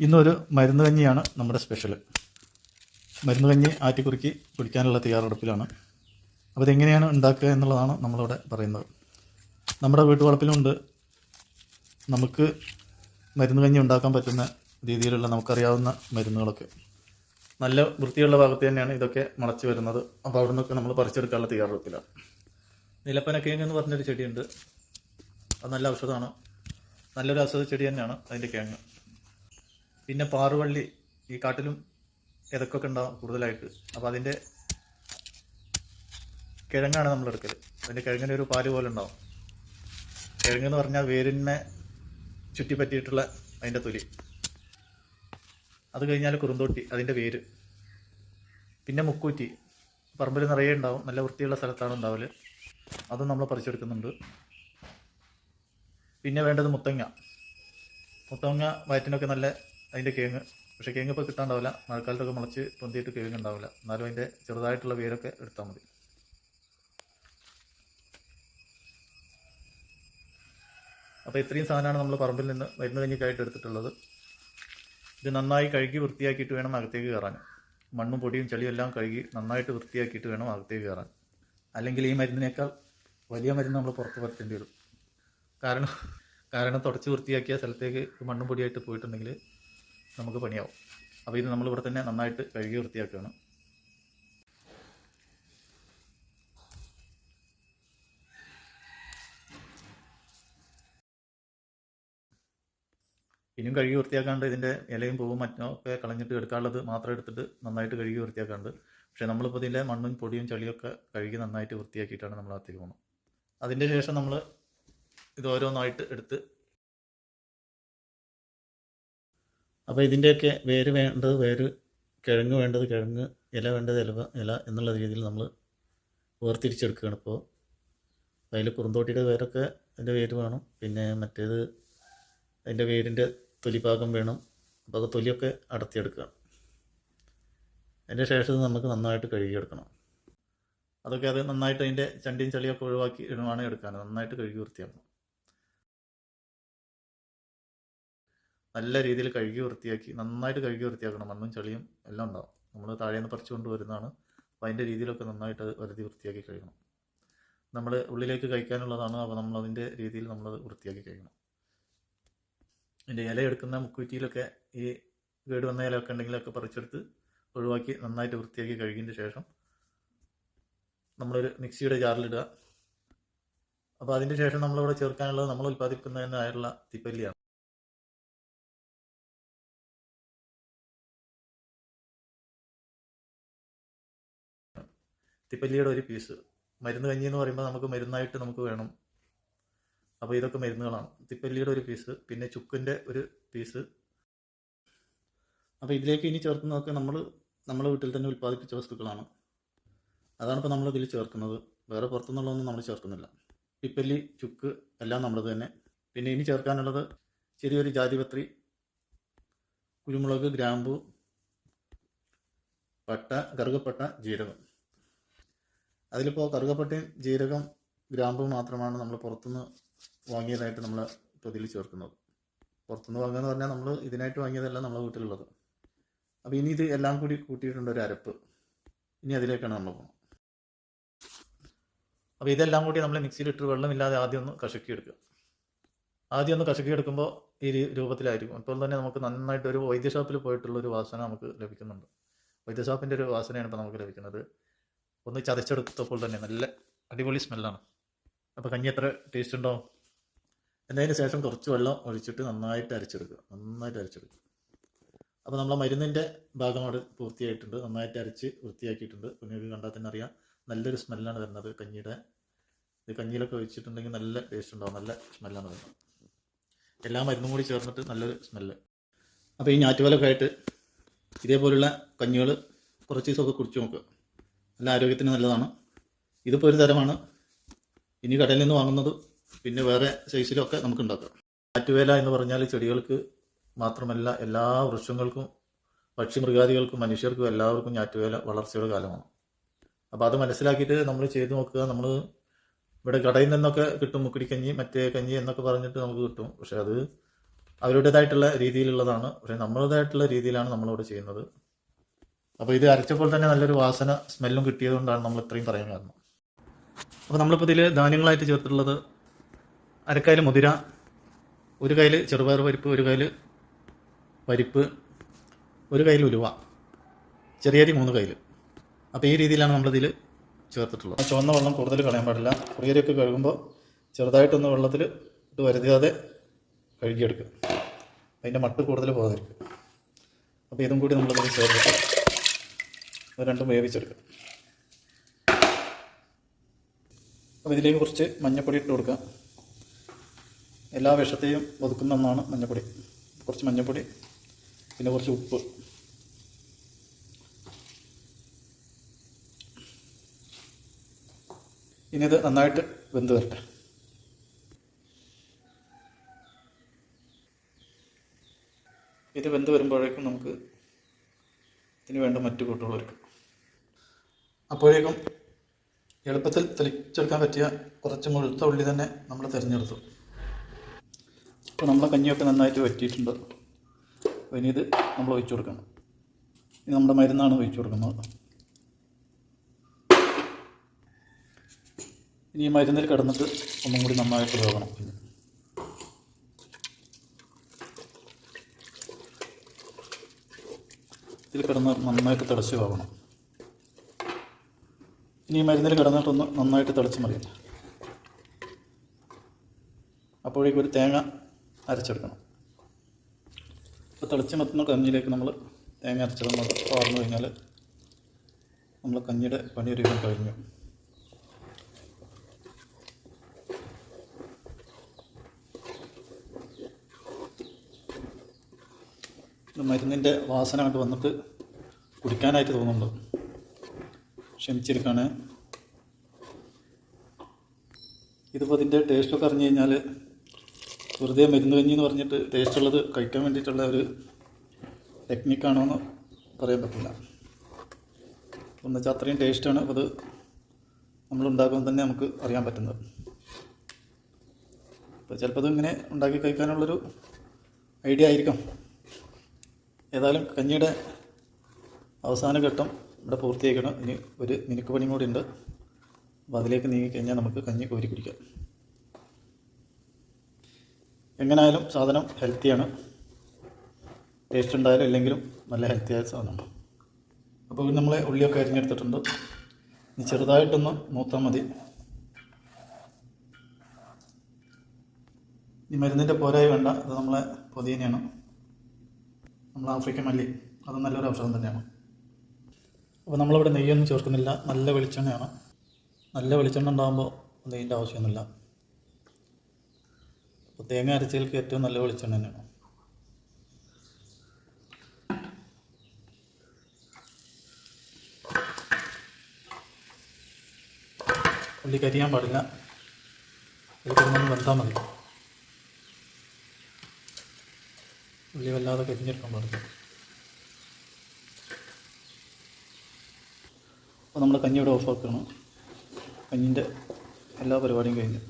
ഇന്നൊരു മരുന്ന് കഞ്ഞിയാണ് നമ്മുടെ സ്പെഷ്യൽ മരുന്ന് കഞ്ഞി ആറ്റിക്കുറുക്കി കുടിക്കാനുള്ള തയ്യാറെടുപ്പിലാണ്. അപ്പോൾ ഇതെങ്ങനെയാണ് ഉണ്ടാക്കുക എന്നുള്ളതാണ് നമ്മളിവിടെ പറയുന്നത്. നമ്മുടെ വീട്ടുവളപ്പിലുണ്ട്. നമുക്ക് മരുന്ന് കഞ്ഞി ഉണ്ടാക്കാൻ പറ്റുന്ന രീതിയിലുള്ള നമുക്കറിയാവുന്ന മരുന്നുകളൊക്കെ. നല്ല വൃത്തിയുള്ള ഭാഗത്ത് തന്നെയാണ് ഇതൊക്കെ മുളച്ച് വരുന്നത്. അപ്പോൾ അവിടെ നിന്നൊക്കെ നമ്മൾ പറിച്ചെടുക്കാനുള്ള തയ്യാറെടുപ്പിലാണ്. നിലപ്പനക്കേങ്ങ് എന്ന് പറഞ്ഞൊരു ചെടിയുണ്ട്. അത് നല്ല ഔഷധമാണ്. നല്ലൊരു ഔഷധ ചെടി തന്നെയാണ് അതിന്റെ കിഴങ്ങ് പിന്നെ പാറുവള്ളി ഈ കാട്ടിലും ഇതൊക്കെ ഉണ്ടാവും കൂടുതലായിട്ട്. അപ്പോൾ അതിന്റെ കിഴങ്ങാണ് നമ്മൾ എടുക്കൽ അതിന്റെ കിഴങ്ങിന് ഒരു പാൽ പോലെ ഉണ്ടാവും. കിഴങ്ങെന്ന് പറഞ്ഞാൽ വേരിനെ ചുറ്റിപ്പറ്റിയിട്ടുള്ള അതിന്റെ തൊലി. അത് കഴിഞ്ഞാൽ കുറുന്തോട്ടി അതിന്റെ വേര്. പിന്നെ മുക്കൂറ്റി. പറമ്പിൽ നിറയെ ഉണ്ടാവും. നല്ല വൃത്തിയുള്ള സ്ഥലത്താണ് ഉണ്ടാവൽ. അതും നമ്മൾ പറിച്ചെടുക്കുന്നുണ്ട് പിന്നെ വേണ്ടത് മുത്തങ്ങ. മുത്തങ്ങ വയറ്റിനൊക്കെ നല്ല അതിന്റെ കേങ്ങ്. പക്ഷേ കേങ്ങ് ഇപ്പോൾ കിട്ടാണ്ടാവില്ല. മഴക്കാലത്തൊക്കെ മുളച്ച് പൊന്തിയിട്ട് കേങ്ങ് ഉണ്ടാവില്ല എന്നാലും അതിന്റെ ചെറുതായിട്ടുള്ള വേരൊക്കെ എടുത്താൽ മതി. അപ്പോൾ ഇത്രയും സാധനമാണ് നമ്മൾ പറമ്പിൽ നിന്ന് മരുന്ന് കഞ്ഞിക്കായിട്ട് എടുത്തിട്ടുള്ളത്. ഇത് നന്നായി കഴുകി വൃത്തിയാക്കിയിട്ട് വേണം അകത്തേക്ക് കയറാൻ. മണ്ണും പൊടിയും ചെളിയും എല്ലാം കഴുകി നന്നായിട്ട് വൃത്തിയാക്കിയിട്ട് വേണം അകത്തേക്ക് കയറാൻ. അല്ലെങ്കിൽ ഈ മരുന്നിനേക്കാൾ വലിയ മരുന്ന് നമ്മൾ പുറത്ത് വരുത്തേണ്ടി വരും. കാരണം കാരണം തുടച്ച് വൃത്തിയാക്കിയ സ്ഥലത്തേക്ക് മണ്ണും പൊടിയായിട്ട് പോയിട്ടുണ്ടെങ്കിൽ നമുക്ക് പണിയാവും. അപ്പോൾ ഇത് നമ്മളിവിടെ തന്നെ നന്നായിട്ട് കഴുകി വൃത്തിയാക്കുകയാണ്. ഇനിയും കഴുകി വൃത്തിയാക്കാണ്ട് ഇതിന്റെ ഇലയും പൂവും മറ്റോ ഒക്കെ കളഞ്ഞിട്ട് എടുക്കാനുള്ളത് മാത്രം എടുത്തിട്ട് നന്നായിട്ട് കഴുകി വൃത്തിയാക്കാണ്ട്. പക്ഷേ നമ്മളിപ്പോൾ ഇതിന്റെ മണ്ണും പൊടിയും ചളിയൊക്കെ കഴുകി നന്നായിട്ട് വൃത്തിയാക്കിയിട്ടാണ് നമ്മൾ അകത്തേക്ക് പോകുന്നത് അതിന്റെ ശേഷം നമ്മൾ ഇത് ഓരോന്നായിട്ട് എടുത്ത് അപ്പോൾ ഇതിന്റെയൊക്കെ വേര് വേണ്ടത് വേര് കിഴങ്ങ് വേണ്ടത് കിഴങ്ങ് ഇല വേണ്ടത് ഇല ഇല എന്നുള്ള രീതിയിൽ നമ്മൾ വേർതിരിച്ചെടുക്കുകയാണ് ഇപ്പോൾ അതിൽ കുറുന്തോട്ടിയുടെ വേരൊക്കെ അതിന്റെ വേര് വേണം. പിന്നെ മറ്റേത് അതിന്റെ വേരിന്റെ തൊലിഭാഗം വേണം. അപ്പോൾ അത് തൊലിയൊക്കെ അടർത്തിയെടുക്കുക അതിന്റെ ശേഷം നമുക്ക് നന്നായിട്ട് കഴുകിയെടുക്കണം. അതൊക്കെ അത് നന്നായിട്ട് അതിന്റെ ചണ്ടിയും ചളിയൊക്കെ ഒഴിവാക്കി ഇടുവാണ് എടുക്കാൻ നന്നായിട്ട് കഴുകി വൃത്തിയാക്കണം. നല്ല രീതിയിൽ കഴുകി വൃത്തിയാക്കി നന്നായിട്ട് കഴുകി വൃത്തിയാക്കണം. മണ്ണും ചളിയും എല്ലാം ഉണ്ടാവും. നമ്മൾ താഴെ നിന്ന് പറിച്ചു കൊണ്ടുവരുന്നതാണ് അപ്പോൾ അതിന്റെ രീതിയിലൊക്കെ നന്നായിട്ട് വരുതി വൃത്തിയാക്കി കഴിക്കണം നമ്മൾ ഉള്ളിലേക്ക് കഴിക്കാനുള്ളതാണ്. അപ്പോൾ നമ്മൾ അതിന്റെ രീതിയിൽ നമ്മളത് വൃത്തിയാക്കി കഴിക്കണം ഇതിന്റെ ഇല എടുക്കുന്ന മുക്കുറ്റിയിലൊക്കെ ഈ കേട് വന്ന ഇലയൊക്കെ ഉണ്ടെങ്കിലൊക്കെ പറിച്ചെടുത്ത് ഒഴിവാക്കി നന്നായിട്ട് വൃത്തിയാക്കി കഴുകിയതിന് ശേഷം നമ്മളൊരു മിക്സിയുടെ ജാറിലിടുക. അപ്പോൾ അതിന്റെ ശേഷം നമ്മളിവിടെ ചേർക്കാനുള്ളത് നമ്മൾ ഉൽപ്പാദിപ്പിക്കുന്നതിനായുള്ള തിപ്പല്ലിയാണ്. തിപ്പല്ലിയുടെ ഒരു പീസ് മരുന്ന് കഞ്ഞി എന്ന് പറയുമ്പോൾ നമുക്ക് മരുന്നായിട്ട് നമുക്ക് വേണം. അപ്പോൾ ഇതൊക്കെ മരുന്നുകളാണ്. തിപ്പല്ലിയുടെ ഒരു പീസ് പിന്നെ ചുക്കിന്റെ ഒരു പീസ് അപ്പോൾ ഇതിലേക്ക് ഇനി ചേർക്കുന്നതൊക്കെ നമ്മൾ നമ്മുടെ വീട്ടിൽ തന്നെ ഉൽപ്പാദിപ്പിച്ച വസ്തുക്കളാണ്. അതാണ് ഇപ്പോൾ നമ്മൾ ചേർക്കുന്നത്. വേറെ പുറത്തുനിന്നുള്ളതൊന്നും നമ്മൾ ചേർക്കുന്നില്ല. പിപ്പല്ലി ചുക്ക് എല്ലാം നമ്മളത് തന്നെ. പിന്നെ ഇനി ചേർക്കാനുള്ളത് ചെറിയൊരു ജാതിപത്രി കുരുമുളക് ഗ്രാമ്പു പട്ട കറുകപ്പട്ട ജീരകം. അതിലിപ്പോൾ കറുകപ്പട്ടയും ജീരകം ഗ്രാമ്പും മാത്രമാണ് നമ്മൾ പുറത്തുനിന്ന് വാങ്ങിയതായിട്ട് നമ്മൾ ഇപ്പോൾ ചേർക്കുന്നത്. പുറത്തുനിന്ന് വാങ്ങുക എന്ന് പറഞ്ഞാൽ നമ്മൾ ഇതിനായിട്ട് വാങ്ങിയതല്ല നമ്മളെ വീട്ടിലുള്ളത്. അപ്പോൾ ഇനി ഇത് എല്ലാം കൂടി കൂട്ടിയിട്ടുണ്ട് ഒരു അരപ്പ്. ഇനി അതിലേക്കാണ് നമ്മൾ പോകുന്നത് അപ്പോൾ ഇതെല്ലാം കൂടി നമ്മൾ മിക്സിയിലിട്ട് വെള്ളമില്ലാതെ ആദ്യം ഒന്ന് കശക്കി എടുക്കുക ആദ്യം ഒന്ന് കശക്കി എടുക്കുമ്പോൾ ഈ രൂപത്തിലായിരിക്കും. അപ്പോൾ തന്നെ നമുക്ക് നന്നായിട്ട് ഒരു വൈദ്യഷാപ്പിൽ പോയിട്ടുള്ള ഒരു വാസന നമുക്ക് ലഭിക്കുന്നുണ്ട്. വൈദ്യഷാപ്പിന്റെ ഒരു വാസനയാണ് ഇപ്പോൾ നമുക്ക് ലഭിക്കുന്നത്. ഒന്ന് ചതച്ചെടുത്തപ്പോൾ തന്നെ നല്ല അടിപൊളി സ്മെല്ലാണ്. അപ്പോൾ കഞ്ഞി എത്ര ടേസ്റ്റ് ഉണ്ടാവും? എന്നതിന് ശേഷം കുറച്ച് വെള്ളം ഒഴിച്ചിട്ട് നന്നായിട്ട് അരച്ചെടുക്കുക. നന്നായിട്ട് അരച്ചെടുക്കുക. അപ്പോൾ നമ്മളെ മരുന്നിന്റെ ഭാഗം അവിടെ പൂർത്തിയായിട്ടുണ്ട്. നന്നായിട്ട് അരച്ച് വൃത്തിയാക്കിയിട്ടുണ്ട്. നിങ്ങൾക്ക് കണ്ടാൽ തന്നെ അറിയാം. നല്ലൊരു സ്മെല്ലാണ് വരുന്നത് കഞ്ഞിയുടെ. ഇത് കഞ്ഞിയിലൊക്കെ ഒഴിച്ചിട്ടുണ്ടെങ്കിൽ നല്ല ടേസ്റ്റ് ഉണ്ടാവും. നല്ല സ്മെല്ലാണ് വരുന്നത്. എല്ലാ മരുന്നും കൂടി ചേർന്നിട്ട് നല്ലൊരു സ്മെല്ല് അപ്പോൾ ഈ ഞാറ്റുവലൊക്കെ ആയിട്ട് ഇതേപോലുള്ള കഞ്ഞികൾ കുറച്ച് ദിവസമൊക്കെ കുടിച്ച് നോക്കുക. നല്ല ആരോഗ്യത്തിന് നല്ലതാണ്. ഇതിപ്പോൾ ഒരു തരമാണ്. ഇനി കടയിൽ നിന്ന് വാങ്ങുന്നത് പിന്നെ വേറെ സൈസിലൊക്കെ നമുക്ക് ഉണ്ടാക്കാം. ആറ്റുവേല എന്ന് പറഞ്ഞാൽ ചെടികൾക്ക് മാത്രമല്ല എല്ലാ വൃക്ഷങ്ങൾക്കും പക്ഷി മൃഗാദികൾക്കും മനുഷ്യർക്കും എല്ലാവർക്കും ഞാറ്റുവേല വളർച്ചയുടെ കാലമാണ്. അപ്പോൾ അത് മനസ്സിലാക്കിയിട്ട് നമ്മൾ ചെയ്ത് നോക്കുക. നമ്മൾ ഇവിടെ കടയിൽ നിന്നൊക്കെ കിട്ടും മുക്കുടിക്കഞ്ഞി മറ്റേ കഞ്ഞി എന്നൊക്കെ പറഞ്ഞിട്ട് നമുക്ക് കിട്ടും. പക്ഷെ അത് അവരുടേതായിട്ടുള്ള രീതിയിലുള്ളതാണ്. പക്ഷേ നമ്മളുടേതായിട്ടുള്ള രീതിയിലാണ് നമ്മളിവിടെ ചെയ്യുന്നത്. അപ്പോൾ ഇത് അരച്ചപ്പോൾ തന്നെ നല്ലൊരു വാസന സ്മെല്ലും കിട്ടിയതുകൊണ്ടാണ് നമ്മൾ ഇത്രയും പറയാൻ കാരണം. അപ്പോൾ നമ്മളിപ്പോൾ ഇതിൽ ധാന്യങ്ങളായിട്ട് ചേർത്തിട്ടുള്ളത് അരക്കായൽ മുതിര ഒരു കയ്യിൽ ചെറുപയർ പരിപ്പ് ഒരു കയ്യിൽ പരിപ്പ് ഒരു കയ്യിൽ ഉലുവ ചെറിയരി മൂന്ന് കയ്യിൽ അപ്പോൾ ഈ രീതിയിലാണ് നമ്മളിതിൽ ചേർത്തിട്ടുള്ളത്. ചുവന്ന വെള്ളം കൂടുതൽ കളയാൻ പാടില്ല. കുറിയരിയൊക്കെ കഴുകുമ്പോൾ ചെറുതായിട്ടൊന്ന് വെള്ളത്തിൽ ഇട്ട് വരുതാതെ കഴുകിയെടുക്കുക. അതിന്റെ മട്ട് കൂടുതൽ പോകാതിരിക്കും അപ്പോൾ ഇതും കൂടി നമ്മളിതിൽ ചേർത്തിട്ട് അത് രണ്ടും വേവിച്ചെടുക്കുക അപ്പോൾ ഇതിലേക്ക് കുറച്ച് മഞ്ഞപ്പൊടി ഇട്ട് കൊടുക്കുക എല്ലാ വിഷത്തെയും ഒതുക്കുന്ന ഒന്നാണ് മഞ്ഞപ്പൊടി. കുറച്ച് മഞ്ഞപ്പൊടി പിന്നെ കുറച്ച് ഉപ്പ്. ഇനി ഇത് നന്നായിട്ട് വെന്ത് വരട്ടെ. ഇത് വെന്ത് വരുമ്പോഴേക്കും നമുക്ക് ഇതിന് വേണ്ട മറ്റു കൂട്ടുകൾ അപ്പോഴേക്കും എളുപ്പത്തിൽ തെളിച്ചെടുക്കാൻ പറ്റിയ കുറച്ച് മുഴുത്ത ഉള്ളി തന്നെ നമ്മൾ തിരഞ്ഞെടുത്തു. അപ്പോൾ നമ്മളെ കഞ്ഞിയൊക്കെ നന്നായിട്ട് വറ്റിയിട്ടുണ്ട്. അപ്പോൾ ഇനി ഇത് നമ്മൾ ഒഴിച്ചു കൊടുക്കണം. ഇത് നമ്മുടെ മരുന്നാണ് ഒഴിച്ചു കൊടുക്കുന്നത്. ഇനി ഈ മരുന്നിൽ കിടന്നിട്ട് ഒന്നും കൂടി നന്നായിട്ട് വേവണം. ഇതിൽ കിടന്ന് നന്നായിട്ട് തിളച്ച് വേവണം. ഇനി മരുന്നിൽ കിടന്നിട്ടൊന്ന് നന്നായിട്ട് തിളച്ച് മറിയാം അപ്പോഴേക്കും ഒരു തേങ്ങ അരച്ചെടുക്കണം. അപ്പോൾ തിളച്ച് മത്തുന്ന കഞ്ഞിയിലേക്ക് നമ്മൾ തേങ്ങ അരച്ചതൊന്ന് പാർന്നു കഴിഞ്ഞാൽ നമ്മൾ കഞ്ഞിയുടെ പണിയൊരുക്കം കഴിഞ്ഞു. ഇത് മരുന്നിന്റെ വാസന കണ്ട് വന്നിട്ട് കുടിക്കാനായിട്ട് തോന്നുന്നുണ്ട്. ക്ഷമിച്ചിരിക്കുകയാണ് ഇതിപ്പോൾ അതിന്റെ ടേസ്റ്റൊക്കെ അറിഞ്ഞു കഴിഞ്ഞാൽ വെറുതെ മരുന്ന് കഞ്ഞി എന്ന് പറഞ്ഞിട്ട് ടേസ്റ്റ് ഉള്ളത് കഴിക്കാൻ വേണ്ടിയിട്ടുള്ള ഒരു ടെക്നിക്കാണോ എന്ന് പറയാൻ പറ്റില്ല. എന്ന് വെച്ചാൽ അത്രയും ടേസ്റ്റാണ് അത് നമ്മൾ ഉണ്ടാക്കുമ്പോൾ തന്നെ നമുക്ക് അറിയാൻ പറ്റുന്നത്. അപ്പോൾ ചിലപ്പോൾ അത് ഇങ്ങനെ ഉണ്ടാക്കി കഴിക്കാനുള്ളൊരു ഐഡിയ ആയിരിക്കും. ഏതായാലും കഞ്ഞിയുടെ അവസാന ഘട്ടം ഇവിടെ പൂർത്തിയാക്കണം ഇനി ഒരു മിനുക്ക് പണിയും കൂടി ഉണ്ട്. അപ്പോൾ അതിലേക്ക് നീങ്ങിക്കഴിഞ്ഞാൽ നമുക്ക് കഞ്ഞി കോരി കുടിക്കാം. എങ്ങനെയായാലും സാധനം ഹെൽത്തിയാണ് ടേസ്റ്റ് ഉണ്ടായാലും ഇല്ലെങ്കിലും നല്ല ഹെൽത്തിയായ സാധനമാണ്. അപ്പോൾ നമ്മൾ ഉള്ളിയൊക്കെ അരിഞ്ഞെടുത്തിട്ടുണ്ട്. ഇനി ചെറുതായിട്ടൊന്ന് മൂത്താൽ മതി. ഈ മരുന്നിന്റെ പോരായി വേണ്ട. അത് നമ്മളെ പൊതിയനെയാണ്. നമ്മൾ ആഫ്രിക്കൻ മല്ലി. അത് നല്ലൊരു ഔഷധം തന്നെയാണ്. അപ്പോൾ നമ്മളിവിടെ നെയ്യൊന്നും ചേർക്കുന്നില്ല. നല്ല വെളിച്ചെണ്ണയാണ്. നല്ല വെളിച്ചെണ്ണ ഉണ്ടാകുമ്പോൾ നെയ്യിന്റെ ആവശ്യമൊന്നുമില്ല. അപ്പോൾ തേങ്ങ അരച്ചതിലേക്ക് ഏറ്റവും നല്ല വെളിച്ചെണ്ണ തന്നെയാണ്. ഉള്ളി കരിയാൻ പാടില്ല. കിടന്നൊന്ന് വെന്താൽ മതി. ഉള്ളി വല്ലാതെ കരിഞ്ഞെടുക്കാൻ പാടില്ല. അപ്പോൾ നമ്മൾ കഞ്ഞി ഇവിടെ ഓഫ് കഞ്ഞിന്റെ എല്ലാ പരിപാടിയും കഴിഞ്ഞു.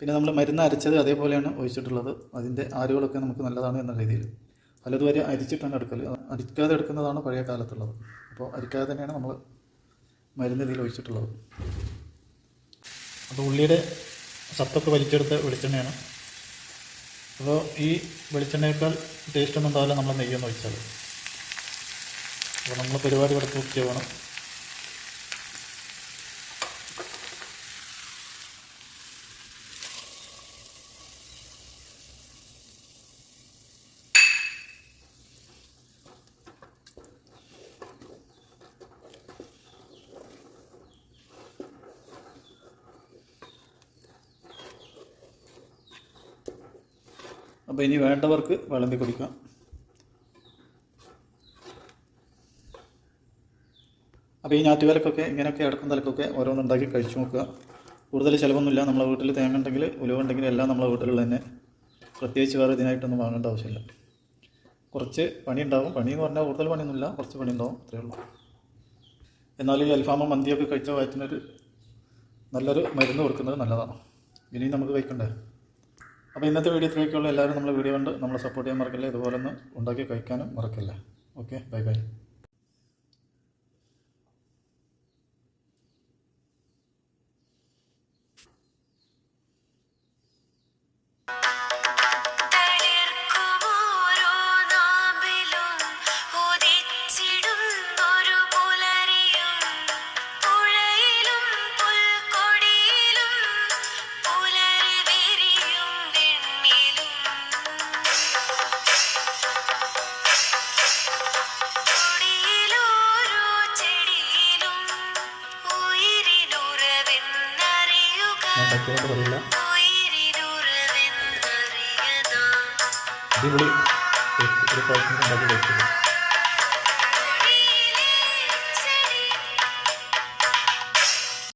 പിന്നെ നമ്മൾ മരുന്ന് അരച്ചത് അതേപോലെയാണ് ഒഴിച്ചിട്ടുള്ളത്. അതിന്റെ ആരുകളൊക്കെ നമുക്ക് നല്ലതാണ് എന്ന രീതിയിൽ. പലതുവരെ അരിച്ചിട്ടാണ് എടുക്കൽ അരിക്കാതെ എടുക്കുന്നതാണ് പഴയ കാലത്തുള്ളത്. അപ്പോൾ അരിക്കാതെ തന്നെയാണ് നമ്മൾ മരുന്ന് ഇതിൽ ഒഴിച്ചിട്ടുള്ളത്. അപ്പോൾ ഉള്ളിയുടെ സത്തൊക്കെ വലിച്ചെടുത്ത് വെളിച്ചെണ്ണയാണ്. അപ്പോൾ ഈ വെളിച്ചെണ്ണയേക്കാൾ ടേസ്റ്റ് ഒന്നും ഉണ്ടാവില്ല നമ്മൾ നെയ്യൊന്ന് ഒഴിച്ചാൽ അപ്പോൾ നമ്മൾ പരിപാടി ഇവിടെ പൂർത്തിയാവണം അപ്പോൾ ഇനി വേണ്ടവർക്ക് വിളമ്പി കുടിക്കാം. അപ്പോൾ ഈ ഞാറ്റുകാലക്കൊക്കെ ഇങ്ങനെയൊക്കെ അടക്കം തലക്കൊക്കെ ഓരോന്നുണ്ടാക്കി കഴിച്ചു നോക്കുക. കൂടുതൽ ചിലവൊന്നുമില്ല. നമ്മളെ വീട്ടിൽ തേങ്ങ ഉണ്ടെങ്കിൽ ഉലുവ ഉണ്ടെങ്കിൽ എല്ലാം നമ്മളെ വീട്ടിലുള്ള തന്നെ. പ്രത്യേകിച്ച് വേറെ ഇതിനായിട്ടൊന്നും വാങ്ങേണ്ട ആവശ്യമില്ല. കുറച്ച് പണി ഉണ്ടാകും പണി എന്ന് പറഞ്ഞാൽ കൂടുതൽ പണിയൊന്നുമില്ല. കുറച്ച് പണി ഉണ്ടാവും അത്രയേ ഉള്ളൂ. എന്നാൽ ഈ അൽഫാമും മന്തിയൊക്കെ കഴിച്ച വയറ്റിനൊരു നല്ലൊരു മരുന്ന് കൊടുക്കുന്നത് നല്ലതാണ്. ഇനിയും നമുക്ക് കഴിക്കണ്ടേ അപ്പോൾ ഇന്നത്തെ വീഡിയോ ഇത്രയൊക്കെയുള്ള. എല്ലാവരും നമ്മളെ വീഡിയോ കണ്ട് നമ്മളെ സപ്പോർട്ട് ചെയ്യാൻ മറക്കില്ല? ഇതുപോലെ ഒന്ന് ഉണ്ടാക്കി കഴിക്കാനും മറക്കില്ല? ഓക്കെ ബൈ ബൈ ഉണ്ടാക്കിയതുകൊണ്ട് പറയില്ല അടിപൊളി ഒരു പ്രാവശ്യം ഉണ്ടാക്കി കഴിച്ചില്ല